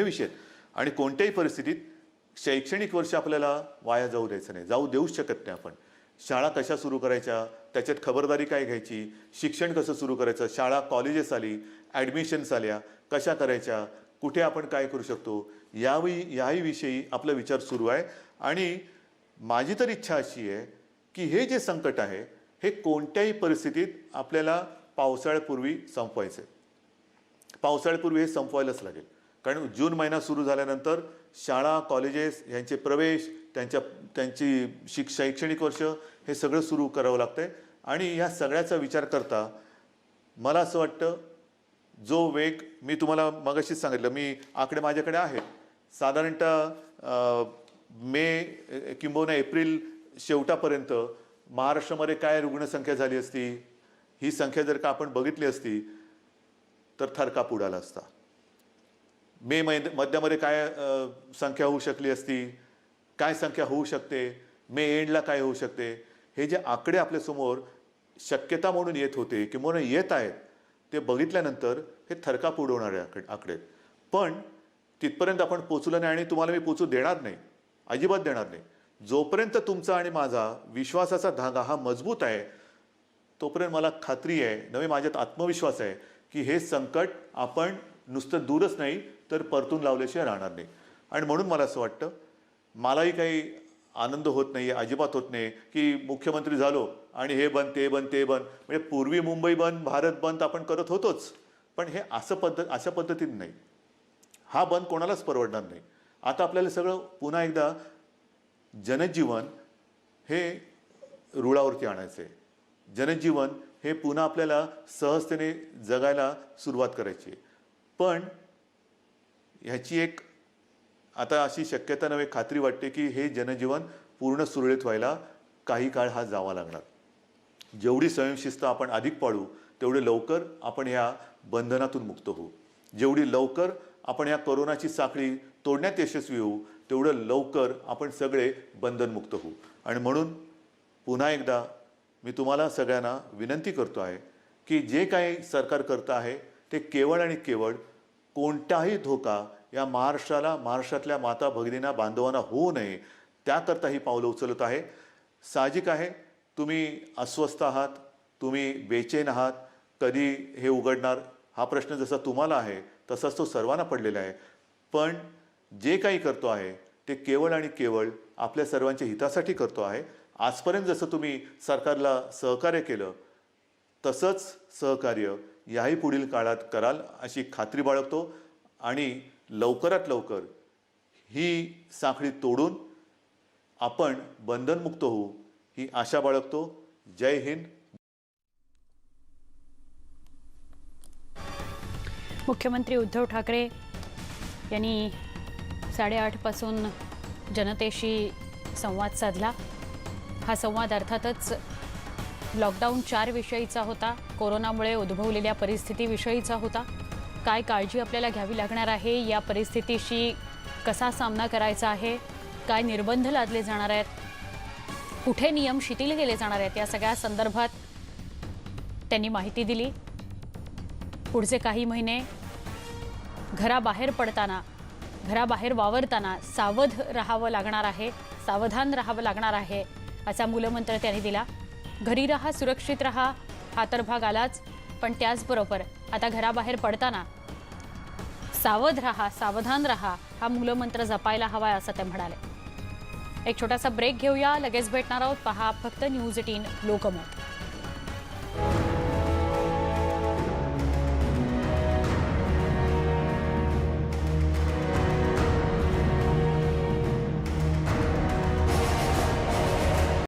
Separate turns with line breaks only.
हे विषय आणि कोणत्याही परिस्थितीत शैक्षणिक वर्ष आपल्याला वाया जाऊ द्यायचं नाही. जाऊ देऊच शकत नाही आपण. शाळा कशा सुरू करायच्या? त्याच्यात खबरदारी काय घ्यायची? शिक्षण कसं सुरू करायचं? शाळा कॉलेजेस आली ॲडमिशन्स आल्या कशा करायच्या? कुठे आपण काय करू शकतो? यावेळी याही विषयी आपला विचार सुरू आहे. आणि माझी तर इच्छा अशी आहे की हे जे संकट आहे हे कोणत्याही परिस्थितीत आपल्याला पावसाळ्यापूर्वी संपवायचं आहे पावसाळ्यापूर्वी हे संपवायलाच लागेल. कारण जून महिना सुरू झाल्यानंतर शाळा कॉलेजेस यांचे प्रवेश त्यांच्या त्यांची शिक शैक्षणिक वर्ष हे सगळं सुरू करावं लागतंय. आणि ह्या सगळ्याचा विचार करता मला असं वाटतं जो वेग मी तुम्हाला मगाशीच सांगितलं मी आकडे माझ्याकडे आहेत. साधारणतः मे किंबहुना एप्रिल शेवटापर्यंत महाराष्ट्रामध्ये काय रुग्णसंख्या झाली असती ही संख्या जर का आपण बघितली असती तर थरकाप उडाला असता. मे मै मध्यामध्ये काय संख्या होऊ शकली असती? काय संख्या होऊ शकते? मे एंडला काय होऊ शकते? हे जे आकडे आपल्यासमोर शक्यता म्हणून येत होते किंवा येत आहेत ते बघितल्यानंतर हे थरकाप उडवणारे आकडे आकडे. पण तिथपर्यंत आपण पोचलो नाही आणि तुम्हाला मी पोचू देणार नाही. अजिबात देणार नाही. जोपर्यंत तुमचा आणि माझा विश्वासाचा धागा हा मजबूत आहे तोपर्यंत मला खात्री आहे नवे माझ्यात आत्मविश्वास आहे की हे संकट आपण नुसतं दूरच नाही तर परतून लावल्याशिवाय राहणार नाही. आणि म्हणून मला असं वाटतं मलाही काही आनंद होत नाही अजिबात होत नाही की मुख्यमंत्री झालो आणि हे बंद ते बंद ते बंद. म्हणजे पूर्वी मुंबई बंद भारत बंद आपण करत होतोच. पण हे असं पद्धत अशा पद्धतीने नाही. हा बंद कोणालाच परवडणार नाही. आता आपल्याला सगळं पुन्हा एकदा जनजीवन हे रुळावरती आणायचं आहे जनजीवन हे पुन्हा आपल्याला सहजतेने जगायला सुरुवात करायची पण ह्याची एक आता अशी शक्यता नव्हे खात्री वाटते की हे जनजीवन पूर्ण सुरळीत व्हायला काही काळ हा जावा लागणार. जेवढी स्वयंशिस्त आपण अधिक पाळू तेवढे लवकर आपण ह्या बंधनातून मुक्त होऊ. जेवढी लवकर आपण या कोरोनाची साखळी तोडण्यात यशस्वी होऊ तेवढं लवकर आपण सगळे बंधनमुक्त होऊ. आणि म्हणून पुन्हा एकदा मी तुम्हाला सगळ्यांना विनंती करतो आहे की जे काही सरकार करतं आहे ते केवळ आणि केवळ कोणताही धोका या महाराष्ट्राला महाराष्ट्रातल्या माता भगिनींना बांधवांना होऊ नये त्याकरता ही पावलं उचलत आहे. साहजिक आहे तुम्ही अस्वस्थ आहात तुम्ही बेचैन आहात कधी हे उघडणार? हा प्रश्न जसा तुम्हाला आहे तसाच तो सर्वांना पडलेला आहे. पण जे काही करतो आहे ते केवळ आणि केवळ आपल्या सर्वांच्या हितासाठी करतो आहे. आजपर्यंत जसं तुम्ही सरकारला सहकार्य केलं तसंच सहकार्य याही पुढील काळात कराल अशी खात्री बाळगतो आणि लवकरात लवकर ही साखळी तोडून आपण बंधनमुक्त होऊ ही आशा बाळगतो. जय हिंद.
मुख्यमंत्री उद्धव ठाकरे यांनी साडेआठपासून जनतेशी संवाद साधला. हा संवाद अर्थातच लॉकडाऊन चार विषयीचा होता. कोरोनामुळे उद्भवलेल्या परिस्थितीविषयीचा होता. काय काळजी आपल्याला घ्यावी लागणार आहे? या परिस्थितीशी कसा सामना करायचा आहे? काय निर्बंध लादले जाणार आहेत? कुठे नियम शिथिल केले जाणार आहेत? या सगळ्या संदर्भात त्यांनी माहिती दिली. पुढचे काही महिने घराबाहेर पडताना घराबाहेर वावरताना सावध राहावं लागणार आहे सावधान राहावं लागणार आहे असा मूलमंत्र त्यांनी दिला. घरी राहा सुरक्षित राहा हा तर भाग आलाच. पण त्याचबरोबर आता घराबाहेर पडताना सावध राहा सावधान राहा हा मूलमंत्र जपायला हवाय असं ते म्हणाले. एक छोटासा ब्रेक घेऊया. लगेच भेटणार आहोत. पहा फक्त न्यूज एटीन लोकमत.